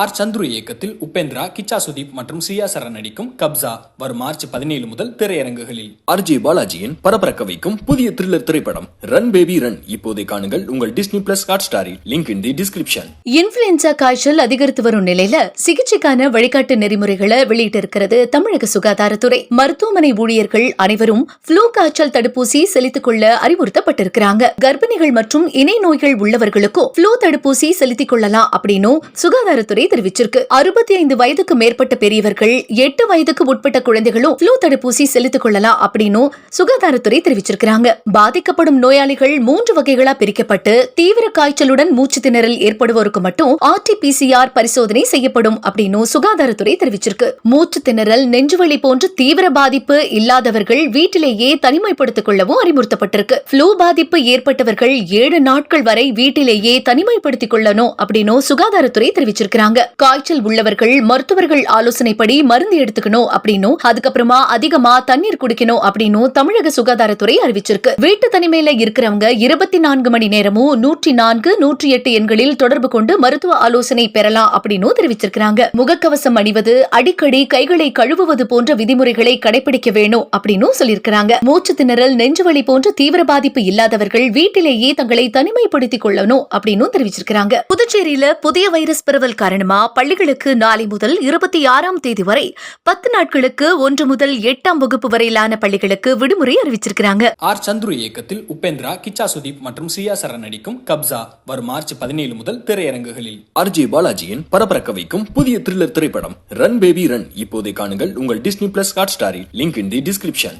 R. Chandru இயக்கத்தில் உபேந்திரா கிச்சா சுதீப் மற்றும் சியா சரண் நடிக்கும் கப்சா வரும் மார்ச் பதினேழு முதல் திரையரங்குகளில். ஆர்ஜே பாலாஜியின் பரபரக்க வைக்கும் புதிய த்ரில்லர் திரைப்படம் ரன் பேபி ரன் இப்போதை காணுங்கள் உங்கள் டிஸ்னி பிளஸ் ஹாட் ஸ்டாரில் link in the description influenza காய்ச்சல் அதிகரித்து வரும் நிலையில சிகிச்சைக்கான வழிகாட்டு நெறிமுறைகளை வெளியிட்டிருக்கிறது தமிழக சுகாதாரத்துறை. மருத்துவமனை ஊழியர்கள் அனைவரும் ஃப்ளூ காய்ச்சல் தடுப்பூசி செலுத்திக் கொள்ள அறிவுறுத்தப்பட்டிருக்கிறாங்க. கர்ப்பிணிகள் மற்றும் இணை நோய்கள் உள்ளவர்களுக்கும் ஃப்ளூ தடுப்பூசி செலுத்திக் கொள்ளலாம் அப்படின்னு சுகாதாரத்துறை தெரிவிச்சிருக்கு. அறுபத்தி ஐந்து வயதுக்கு மேற்பட்ட பெரியவர்கள் எட்டு வயதுக்கு உட்பட்ட குழந்தைகளும் ஃப்ளூ தடுப்பூசி செலுத்திக் கொள்ளலாம் அப்படின்னு சுகாதாரத்துறை தெரிவிச்சிருக்கிறாங்க. பாதிக்கப்படும் நோயாளிகள் மூன்று வகைகளா பிரிக்கப்பட்டு தீவிர காய்ச்சலுடன் மூச்சு திணறல் ஏற்படுவோருக்கு மட்டும் ஆர்டிபிசிஆர் பரிசோதனை செய்யப்படும் அப்படின்னு சுகாதாரத்துறை தெரிவிச்சிருக்கு. மூச்சு திணறல் நெஞ்சுவலி போன்ற தீவிர பாதிப்பு இல்லாதவர்கள் வீட்டிலேயே தனிமைப்படுத்திக் கொள்ளவும் அறிவுறுத்தப்பட்டிருக்கு. ஃப்ளூ பாதிப்பு ஏற்பட்டவர்கள் ஏழு நாட்கள் வரை வீட்டிலேயே தனிமைப்படுத்திக் கொள்ளணும் அப்படின்னு சுகாதாரத்துறை தெரிவிச்சிருக்கிறாங்க. தெரிவிச்சிருக்காங்க காய்ச்சல் உள்ளவர்கள் மருத்துவர்கள் ஆலோசனைப்படி மருந்து எடுத்துக்கணும் அப்படின்னும் அதுக்கப்புறமா அதிகமா தண்ணீர் குடிக்கணும் அப்படின்னும் தமிழக சுகாதாரத்துறை அறிவிச்சிருக்கு. வீட்டு தனிமையில இருக்கிறவங்க இருபத்தி நான்கு மணி நேரமும் நூற்றி நான்கு நூற்றி எட்டு எண்களில் தொடர்பு கொண்டு மருத்துவ ஆலோசனை பெறலாம் அப்படின்னு தெரிவிச்சிருக்கிறாங்க. முகக்கவசம் அணிவது அடிக்கடி கைகளை கழுவுவது போன்ற விதிமுறைகளை கடைபிடிக்க வேணும் அப்படின்னு சொல்லியிருக்கிறாங்க. மூச்சு திணறல் நெஞ்சுவலி போன்ற தீவிர பாதிப்பு இல்லாதவர்கள் வீட்டிலேயே தங்களை தனிமைப்படுத்திக் கொள்ளணும் அப்படின்னு தெரிவிச்சிருக்கிறாங்க. புதுச்சேரியில புதிய வைரஸ் பரவல் காரணம் காரணமா பள்ளிகளுக்கு நாளை முதல் இருபத்தி ஆறாம் தேதி வரை பத்து நாட்களுக்கு ஒன்று முதல் எட்டாம் வகுப்பு வரையிலான பள்ளிகளுக்கு விடுமுறை அறிவிச்சிருக்கிறாங்க. ஆர். சந்துரு இயக்கத்தில் உபேந்திரா கிச்சா சுதீப் மற்றும் சியா சரண் நடிக்கும் கப்சா வரும் மார்ச் பதினேழு முதல் திரையரங்குகளில். ஆர்ஜே பாலாஜியின் பரபரக்க வைக்கும் புதிய த்ரில்லர் திரைப்படம் ரன் பேபி ரன். இப்போதை காணுங்கள் உங்கள் டிஸ்னி பிளஸ் ஹாட் ஸ்டாரில் லிங்க் இன் தி டிஸ்கிரிப்ஷன்